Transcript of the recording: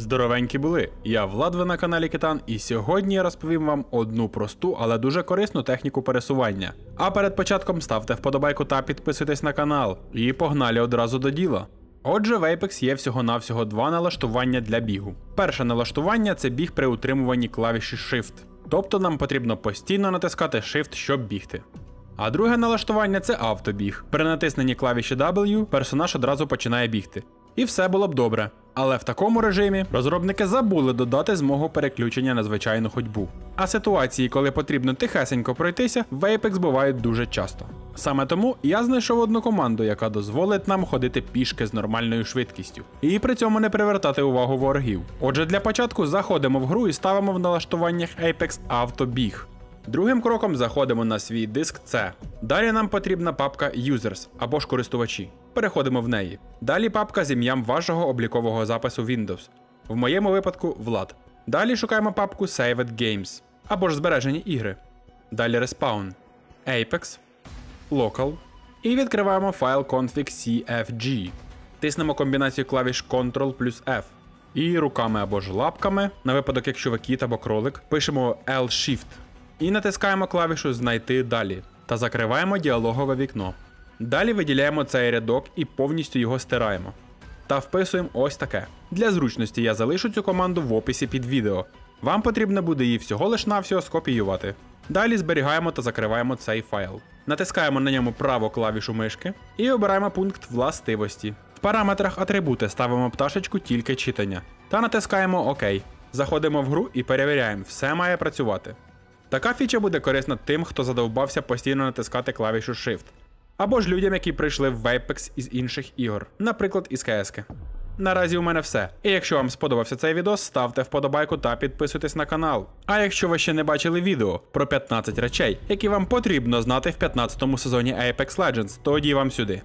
Здоровенькі були! Я Влад, ви на каналі Китан, і сьогодні я розповім вам одну просту, але дуже корисну техніку пересування. А перед початком ставте вподобайку та підписуйтесь на канал. І погнали одразу до діла. Отже, в Apex є всього-навсього два налаштування для бігу. Перше налаштування це біг при утримуванні клавіші Shift. Тобто нам потрібно постійно натискати Shift, щоб бігти. А друге налаштування це автобіг. При натисненні клавіші W персонаж одразу починає бігти. І все було б добре. Але в такому режимі розробники забули додати змогу переключення на звичайну ходьбу. А ситуації, коли потрібно тихесенько пройтися, в Apex бувають дуже часто. Саме тому я знайшов одну команду, яка дозволить нам ходити пішки з нормальною швидкістю, і при цьому не привертати увагу ворогів. Отже, для початку заходимо в гру і ставимо в налаштуваннях Apex автобіг. Другим кроком заходимо на свій диск C. Далі нам потрібна папка Users або ж користувачі. Переходимо в неї. Далі папка з ім'ям вашого облікового запису Windows. В моєму випадку Влад. Далі шукаємо папку Saved Games або ж збережені ігри. Далі Respawn, Apex, Local. І відкриваємо файл config. Тиснемо комбінацію клавіш Ctrl плюс F. І руками або ж лапками, на випадок, якщо ви кіт або кролик, пишемо L-Shift. І натискаємо клавішу Знайти далі та закриваємо діалогове вікно. Далі виділяємо цей рядок і повністю його стираємо. Та вписуємо ось таке. Для зручності я залишу цю команду в описі під відео. Вам потрібно буде її всього лиш навсього скопіювати. Далі зберігаємо та закриваємо цей файл. Натискаємо на ньому праву клавішу мишки і обираємо пункт властивості. В параметрах атрибути ставимо пташечку тільки читання та натискаємо ОК. Заходимо в гру і перевіряємо, все має працювати. Така фіча буде корисна тим, хто задовбався постійно натискати клавішу Shift. Або ж людям, які прийшли в Apex із інших ігор, наприклад, із КС. Наразі у мене все. І якщо вам сподобався цей відео, ставте вподобайку та підписуйтесь на канал. А якщо ви ще не бачили відео про 15 речей, які вам потрібно знати в 15 сезоні Apex Legends, тоді вам сюди.